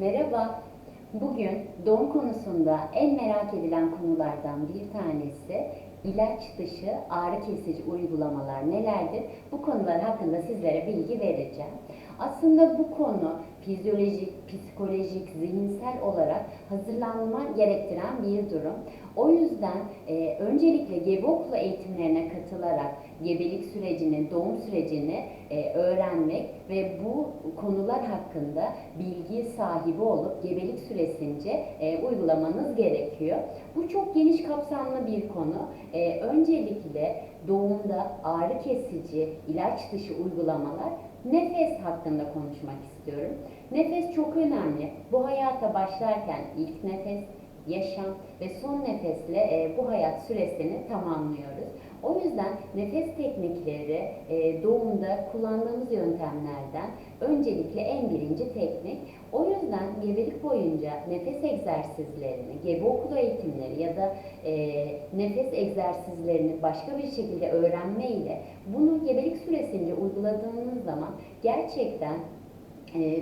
Merhaba. Bugün doğum konusunda en merak edilen konulardan bir tanesi ilaç dışı ağrı kesici uygulamalar nelerdir? Bu konular hakkında sizlere bilgi vereceğim. Aslında bu konu fizyolojik, psikolojik, zihinsel olarak hazırlanma gerektiren bir durum. O yüzden e, öncelikle gebe okulu eğitimlerine katılarak gebelik sürecini, doğum sürecini e, öğrenmek ve bu konular hakkında bilgi sahibi olup gebelik süresince e, uygulamanız gerekiyor. Bu çok geniş kapsamlı bir konu. E, öncelikle doğumda ağrı kesici, ilaç dışı uygulamalar nefes hakkında konuşmak istiyorum. Nefes çok önemli. Bu hayata başlarken ilk nefes, yaşam ve son nefesle e, bu hayat süresini tamamlıyoruz. O yüzden nefes teknikleri e, doğumda kullandığımız yöntemlerden öncelikle en birinci teknik. O yüzden gebelik boyunca nefes egzersizlerini, gebe okulu eğitimleri ya da e, nefes egzersizlerini başka bir şekilde öğrenme ile bunu gebelik süresince uyguladığınız zaman gerçekten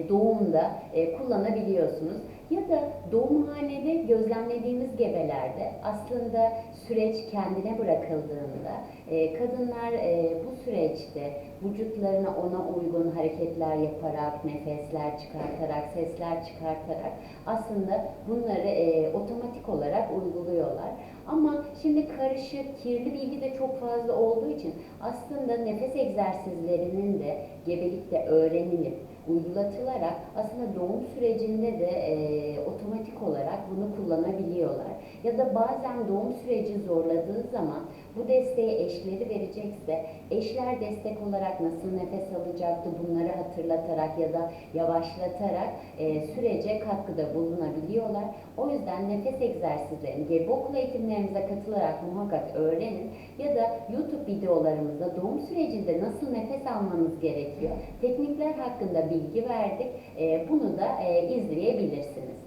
doğumda e, kullanabiliyorsunuz. Ya da doğumhanede gözlemlediğimiz gebelerde aslında süreç kendine bırakıldığında e, kadınlar e, bu süreçte vücutlarına ona uygun hareketler yaparak, nefesler çıkartarak, sesler çıkartarak aslında bunları e, otomatik olarak uyguluyorlar. Ama şimdi karışık, kirli bilgi de çok fazla olduğu için aslında nefes egzersizlerinin de gebelikte öğrenilip uygulatılarak aslında doğum sürecinde de e, otomatik olarak bunu kullanabiliyorlar. Ya da bazen doğum süreci zorladığı zaman bu desteği eşleri verecekse eşler destek olarak nasıl nefes alacaktı bunları hatırlatarak ya da yavaşlatarak e, sürece katkıda bulunabiliyorlar. O yüzden nefes egzersizlerini gebe okul eğitimlerimize katılarak muhakkak öğrenin ya da YouTube videolarımızda doğum sürecinde nasıl nefes almanız gerekiyor teknikler hakkında bilgi verdik. E, bunu da e, izleyebilirsiniz.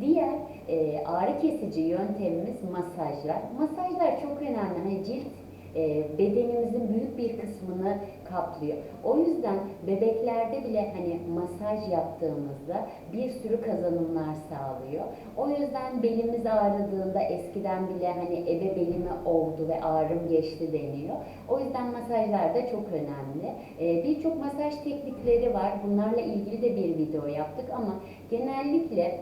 Diğer e, ağrı kesici yöntemimiz masajlar. Masajlar çok önemli. Hani cilt bedenimizin büyük bir kısmını kaplıyor. O yüzden bebeklerde bile hani masaj yaptığımızda bir sürü kazanımlar sağlıyor. O yüzden belimiz ağrıdığında eskiden bile hani ebe belimi oldu ve ağrım geçti deniyor. O yüzden masajlar da çok önemli. E, Birçok masaj teknikleri var. Bunlarla ilgili de bir video yaptık ama genellikle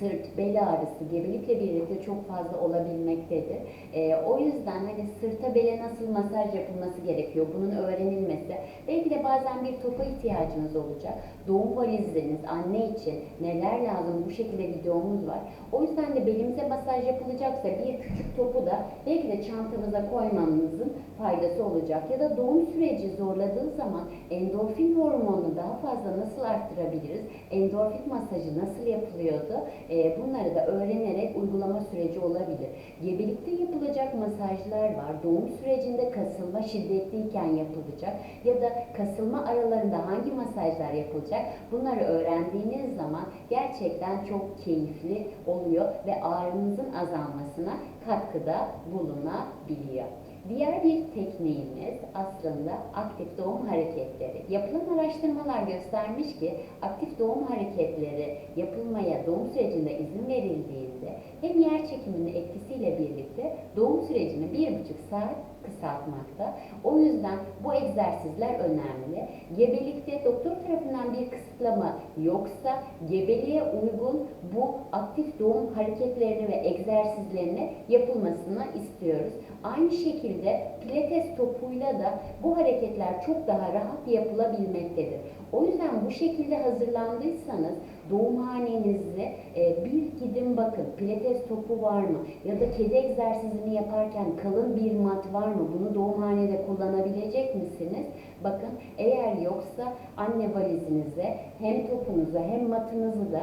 sırt, bel ağrısı gebelikle birlikte çok fazla olabilmektedir. Ee, o yüzden hani sırta bele nasıl masaj yapılması gerekiyor bunun öğrenilmesi. Belki de bazen bir topa ihtiyacınız olacak. Doğum valizleriniz, anne için neler lazım bu şekilde videomuz var. O yüzden de belimize masaj yapılacaksa bir küçük topu da belki de çantamıza koymamızın faydası olacak. Ya da doğum süreci zorladığı zaman endorfin hormonunu daha fazla nasıl arttırabiliriz? Endorfin masajı nasıl yapılıyordu? E, bunları da öğrenerek uygulama süreci olabilir. Gebelikte yapılacak masajlar var. Doğum sürecinde kasılma şiddetliyken yapılacak ya da kasılma aralarında hangi masajlar yapılacak? Bunları öğrendiğiniz zaman gerçekten çok keyifli oluyor ve ağrınızın azalmasına katkıda bulunabiliyor. Diğer bir tekniğimiz aslında aktif doğum hareketleri. Yapılan araştırmalar göstermiş ki aktif doğum hareketleri yapılmaya doğum sürecinde izin verildiğinde hem yer çekiminin etkisiyle birlikte doğum sürecini bir buçuk saat kısaltmakta. O yüzden bu egzersizler önemli. Gebelikte doktor tarafından bir kısıtlama yoksa gebeliğe uygun bu aktif doğum hareketlerini ve egzersizlerini yapılmasını istiyoruz. Aynı şekilde pilates topuyla da bu hareketler çok daha rahat yapılabilmektedir. O yüzden bu şekilde hazırlandıysanız doğumhanenizi e, bir gidin bakın pilates topu var mı? Ya da kedi egzersizini yaparken kalın bir mat var mı? Bunu doğumhanede kullanabilecek misiniz? Bakın eğer yoksa anne valizinize hem topunuzu hem matınızı da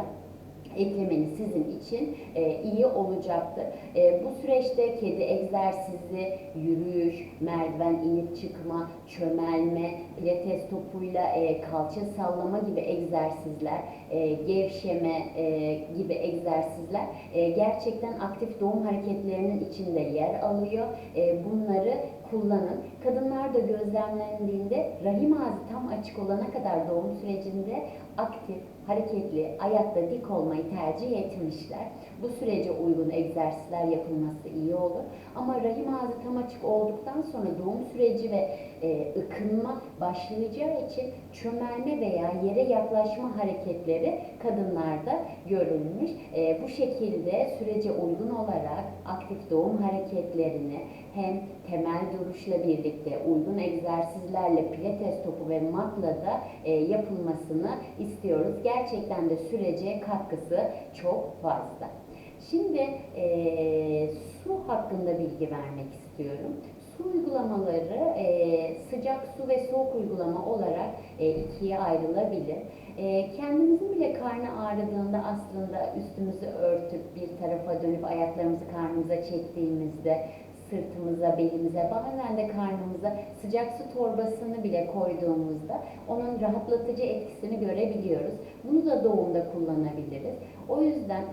eklemeniz sizin için e, iyi olacaktır. E, bu süreçte kedi egzersizi, yürüyüş, merdiven inip çıkma, çömelme, pilates topuyla e, kalça sallama gibi egzersizler, e, gevşeme e, gibi egzersizler e, gerçekten aktif doğum hareketlerinin içinde yer alıyor. E, bunları kullanın. Kadınlarda gözlemlendiğinde rahim ağzı tam açık olana kadar doğum sürecinde aktif, hareketli, ayakta dik olmayı tercih etmişler. Bu sürece uygun egzersizler yapılması iyi olur. Ama rahim ağzı tam açık olduktan sonra doğum süreci ve e, ıkınma başlayacağı için çömelme veya yere yaklaşma hareketleri kadınlarda görülmüş. E, bu şekilde sürece uygun olarak aktif doğum hareketlerini hem temel duruşla birlikte uygun egzersizlerle pilates topu ve matla da e, yapılmasını istiyoruz. Gerçekten de sürece katkısı çok fazla. Şimdi e, su hakkında bilgi vermek istiyorum. Su uygulamaları e, sıcak su ve soğuk uygulama olarak e, ikiye ayrılabilir. E, kendimizin bile karnı ağrıdığında aslında üstümüzü örtüp bir tarafa dönüp ayaklarımızı karnımıza çektiğimizde sırtımıza, belimize, bazen de karnımıza sıcak su torbasını bile koyduğumuzda onun rahatlatıcı etkisini görebiliyoruz. Bunu da doğumda kullanabiliriz. O yüzden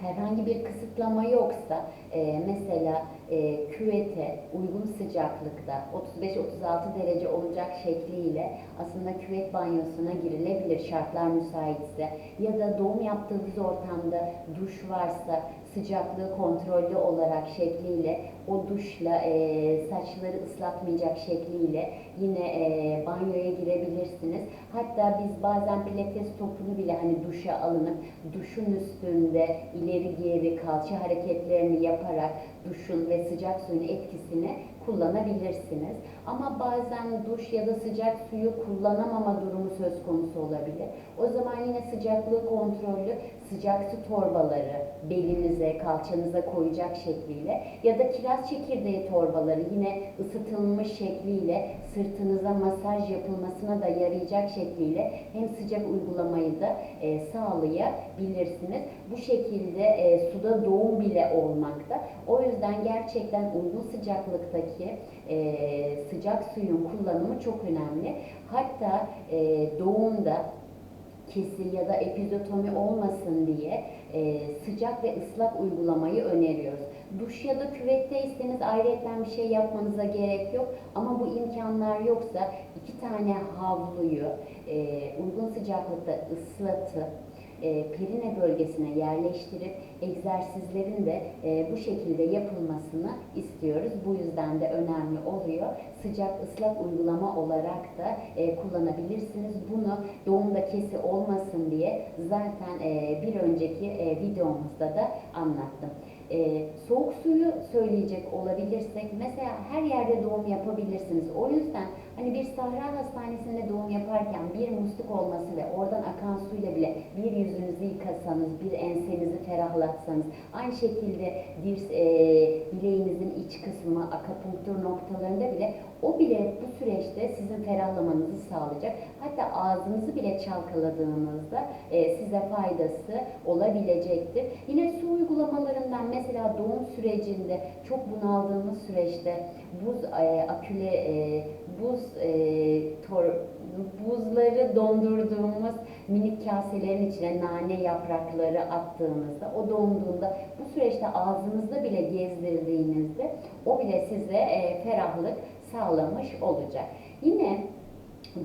herhangi bir kısıtlama yoksa e, mesela e, küvete uygun sıcaklıkta 35-36 derece olacak şekliyle aslında küvet banyosuna girilebilir şartlar müsaitse ya da doğum yaptığımız ortamda duş varsa sıcaklığı kontrollü olarak şekliyle o duşla e, saçları ıslatmayacak şekliyle yine e, banyoya girebilirsiniz. Hatta biz bazen pilates topunu bile hani duşa alınıp duşun üstünde ileri geri kalça hareketlerini yaparak duşun ve sıcak suyun etkisini kullanabilirsiniz. Ama bazen duş ya da sıcak suyu kullanamama durumu söz konusu olabilir. O zaman yine sıcaklığı kontrollü sıcak su torbaları belinize, kalçanıza koyacak şekliyle ya da kiraz çekirdeği torbaları yine ısıtılmış şekliyle sırtınıza masaj yapılmasına da yarayacak şekliyle hem sıcak uygulamayı da e, sağlayabilirsiniz. Bu şekilde e, suda doğum bile olmakta. O yüzden gerçekten uygun sıcaklıktaki e, sıcak suyun kullanımı çok önemli. Hatta e, doğumda kesi ya da epizotomi olmasın diye e, sıcak ve ıslak uygulamayı öneriyoruz. Duş ya da küvetteyseniz ayrıyetten bir şey yapmanıza gerek yok. Ama bu imkanlar yoksa iki tane havluyu e, uygun sıcaklıkta ıslatıp e, perine bölgesine yerleştirip egzersizlerin de e, bu şekilde yapılmasını istiyoruz. Bu yüzden de önemli oluyor. Sıcak ıslak uygulama olarak da e, kullanabilirsiniz. Bunu doğumda kesi olmasın diye zaten e, bir önceki e, videomuzda da anlattım. E, soğuk suyu söyleyecek olabilirsek mesela her yerde doğum yapabilirsiniz. O yüzden hani bir sahra hastanesinde doğum yaparken bir musluk olması ve oradan akan suyla bile bir yüzünüzü yıkasanız, bir ensenizi ferahlatsanız, aynı şekilde bir e, bileğinizin iç kısmı, akapunktur noktalarında bile o bile bu süreçte sizin ferahlamanızı sağlayacak. Hatta ağzınızı bile çalkaladığınızda e, size faydası olabilecektir. Yine su uygulamalarından mesela doğum sürecinde çok bunaldığımız süreçte buz e, aküle e, buz e, tor, buzları dondurduğumuz minik kaselerin içine nane yaprakları attığınızda o donduğunda bu süreçte ağzınızda bile gezdirdiğinizde o bile size e, ferahlık sağlamış olacak. Yine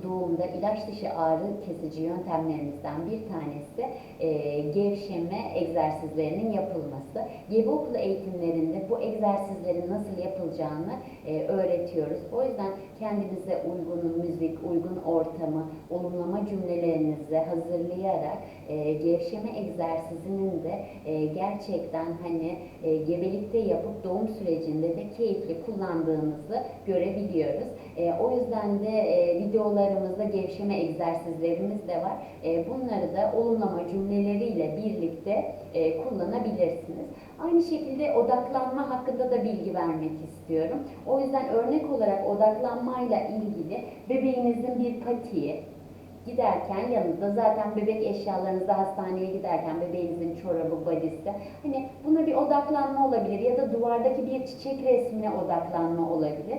doğumda ilaç dışı ağrı kesici yöntemlerimizden bir tanesi e, gevşeme egzersizlerinin yapılması. Gebe okulu eğitimlerinde bu egzersizlerin nasıl yapılacağını e, öğretiyoruz. O yüzden kendinize uygun müzik, uygun ortamı, olumlama cümlelerinizi hazırlayarak e, gevşeme egzersizinin de e, gerçekten hani e, gebelikte yapıp doğum sürecinde de keyifli kullandığınızı görebiliyoruz. E, o yüzden de e, videolarımızda gevşeme egzersizlerimiz de var. E, bunları da olumlama cümleleriyle birlikte e, kullanabilirsiniz. Aynı şekilde odaklanma hakkında da bilgi vermek istiyorum. O yüzden örnek olarak odaklanmayla ilgili bebeğinizin bir patiği, giderken yanında zaten bebek eşyalarınızda hastaneye giderken bebeğinizin çorabı, badisi hani buna bir odaklanma olabilir ya da duvardaki bir çiçek resmine odaklanma olabilir.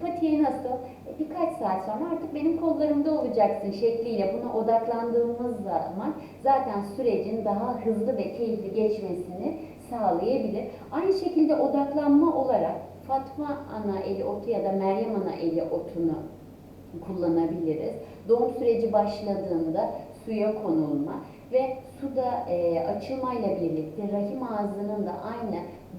Patiğe nasıl? Birkaç saat sonra artık benim kollarımda olacaksın şekliyle buna odaklandığımız zaman zaten sürecin daha hızlı ve keyifli geçmesini sağlayabilir. Aynı şekilde odaklanma olarak Fatma ana eli otu ya da Meryem ana eli otunu kullanabiliriz. Doğum süreci başladığında suya konulma ve suda e, açılmayla birlikte rahim ağzının da aynı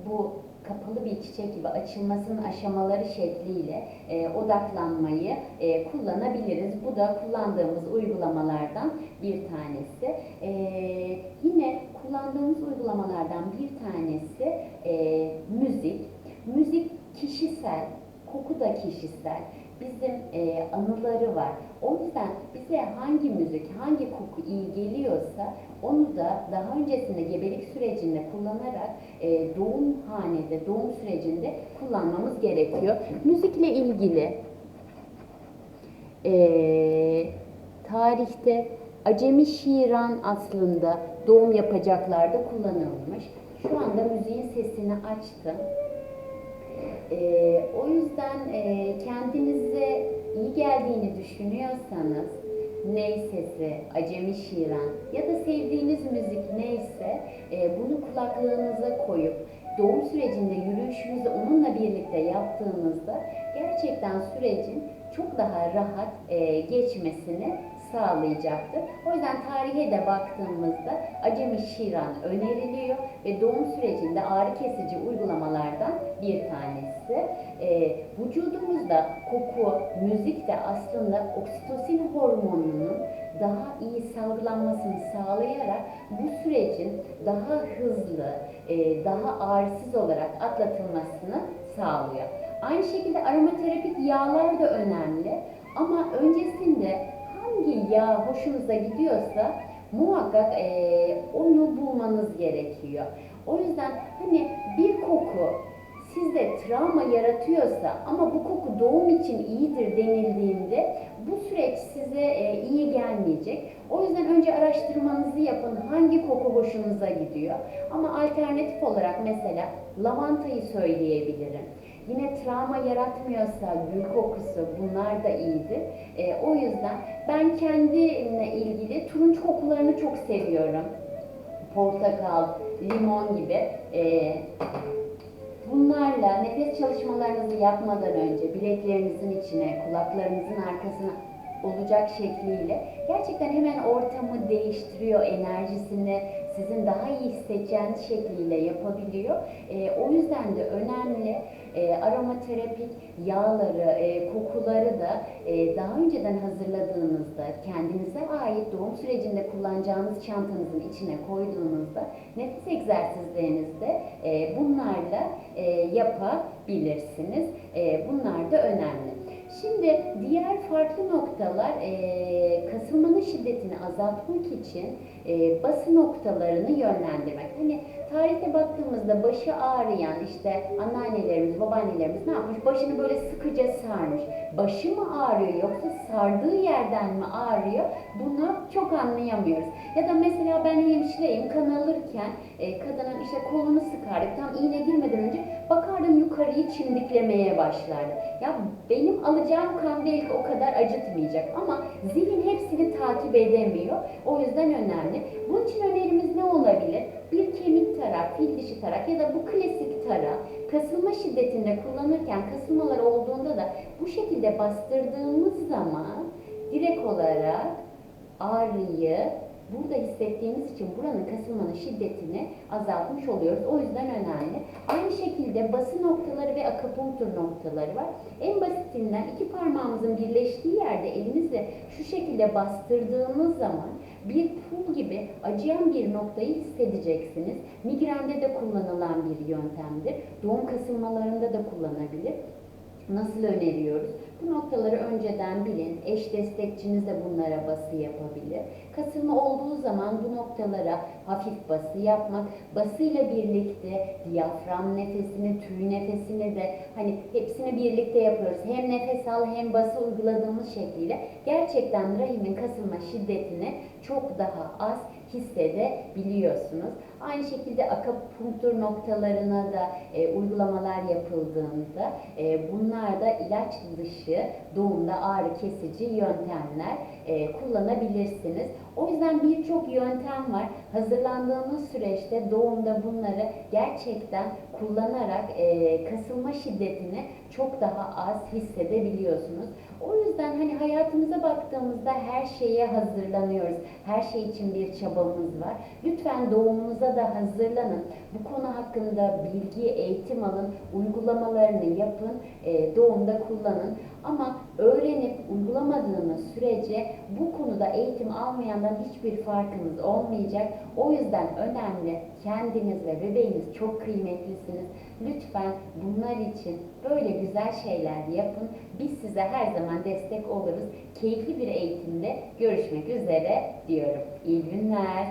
bu kapalı bir çiçek gibi açılmasının aşamaları şekliyle e, odaklanmayı e, kullanabiliriz. Bu da kullandığımız uygulamalardan bir tanesi. E, yine kullandığımız uygulamalardan bir tanesi e, müzik. Müzik kişisel, koku da kişisel. Bizim e, anıları var. O yüzden bize hangi müzik, hangi koku iyi geliyorsa onu da daha öncesinde gebelik sürecinde kullanarak e, doğum hanede, doğum sürecinde kullanmamız gerekiyor. Müzikle ilgili e, tarihte Acemi Şiran aslında doğum yapacaklarda kullanılmış. Şu anda müziğin sesini açtım. Ee, o yüzden e, kendinize iyi geldiğini düşünüyorsanız ney sesi, acemi şiran ya da sevdiğiniz müzik neyse e, bunu kulaklığınıza koyup doğum sürecinde yürüyüşünüzü onunla birlikte yaptığınızda gerçekten sürecin çok daha rahat e, geçmesini sağlayacaktır. O yüzden tarihe de baktığımızda acemi şiran öneriliyor ve doğum sürecinde ağrı kesici uygulamalardan bir tanesi. E, vücudumuzda koku, müzik de aslında oksitosin hormonunun daha iyi salgılanmasını sağlayarak bu sürecin daha hızlı, e, daha ağrısız olarak atlatılmasını sağlıyor. Aynı şekilde aromaterapik yağlar da önemli ama öncesinde hangi yağ hoşunuza gidiyorsa muhakkak eee, onu bulmanız gerekiyor. O yüzden hani bir koku sizde travma yaratıyorsa ama bu koku doğum için iyidir denildiğinde bu süreç size e, iyi gelmeyecek. O yüzden önce araştırmanızı yapın. Hangi koku hoşunuza gidiyor? Ama alternatif olarak mesela lavantayı söyleyebilirim. Yine travma yaratmıyorsa gül kokusu bunlar da iyidir. E, o yüzden ben kendimle ilgili turunç kokularını çok seviyorum. Portakal, limon gibi. E, Bunlarla nefes çalışmalarınızı yapmadan önce bileklerinizin içine, kulaklarınızın arkasına olacak şekliyle gerçekten hemen ortamı değiştiriyor, enerjisini sizin daha iyi hissedeceğiniz şekliyle yapabiliyor. E, o yüzden de önemli e, aromaterapik yağları, e, kokuları da e, daha önceden hazırladığınızda kendinize ait doğum sürecinde kullanacağınız çantanızın içine koyduğunuzda nefes egzersizlerinizde e, bunlarla e, yapabilirsiniz. E, bunlar da önemli. Şimdi diğer farklı noktalar e, kasılmanın şiddetini azaltmak için e, bası noktalarını yönlendirmek. Hani tarihte baktığımızda başı ağrıyan işte anneannelerimiz, babaannelerimiz ne yapmış? Başını böyle sıkıca sarmış. Başı mı ağrıyor yoksa sardığı yerden mi ağrıyor? Bunu çok anlayamıyoruz. Ya da mesela ben hemşireyim kan alırken e, kadının işte kolunu sıkardık. Tam iğne girmeden önce bakardım yukarıyı çimdiklemeye başlardı. Ya benim alacağım kan belki o kadar acıtmayacak ama zihin hepsini takip edemiyor. O yüzden önemli. Bunun için önerimiz ne olabilir? Bir kemik tarak, fil dişi tarak ya da bu klasik tarak kasılma şiddetinde kullanırken kasılmalar olduğunda da bu şekilde bastırdığımız zaman direkt olarak ağrıyı burada hissettiğimiz için buranın kasılmanın şiddetini azaltmış oluyoruz. O yüzden önemli. Aynı şekilde bası noktaları ve akupunktur noktaları var. En basitinden iki parmağımızın birleştiği yerde elimizle şu şekilde bastırdığımız zaman bir pul gibi acıyan bir noktayı hissedeceksiniz. Migrende de kullanılan bir yöntemdir. Doğum kasılmalarında da kullanabilir. Nasıl öneriyoruz? Bu noktaları önceden bilin. Eş destekçiniz de bunlara bası yapabilir. Kasılma olduğu zaman bu noktalara hafif bası yapmak, basıyla birlikte diyafram nefesini, tüy nefesini de hani hepsini birlikte yapıyoruz. Hem nefes al hem bası uyguladığımız şekliyle gerçekten rahimin kasılma şiddetini çok daha az hissedebiliyorsunuz. Aynı şekilde akupunktur noktalarına da e, uygulamalar yapıldığında e, bunlar da ilaç dışı doğumda ağrı kesici yöntemler e, kullanabilirsiniz. O yüzden birçok yöntem var. Hazırlandığınız süreçte doğumda bunları gerçekten kullanarak e, kasılma şiddetini çok daha az hissedebiliyorsunuz. O yüzden hani hayatımıza baktığımızda her şeye hazırlanıyoruz. Her şey için bir çabamız var. Lütfen doğumunuza da hazırlanın. Bu konu hakkında bilgi, eğitim alın, uygulamalarını yapın, e, doğumda kullanın. Ama öğrenip uygulamadığınız sürece bu konuda eğitim almayandan hiçbir farkınız olmayacak. O yüzden önemli. Kendiniz ve bebeğiniz çok kıymetlisiniz. Lütfen bunlar için böyle güzel şeyler yapın. Biz size her zaman destek oluruz. Keyifli bir eğitimde görüşmek üzere diyorum. İyi günler.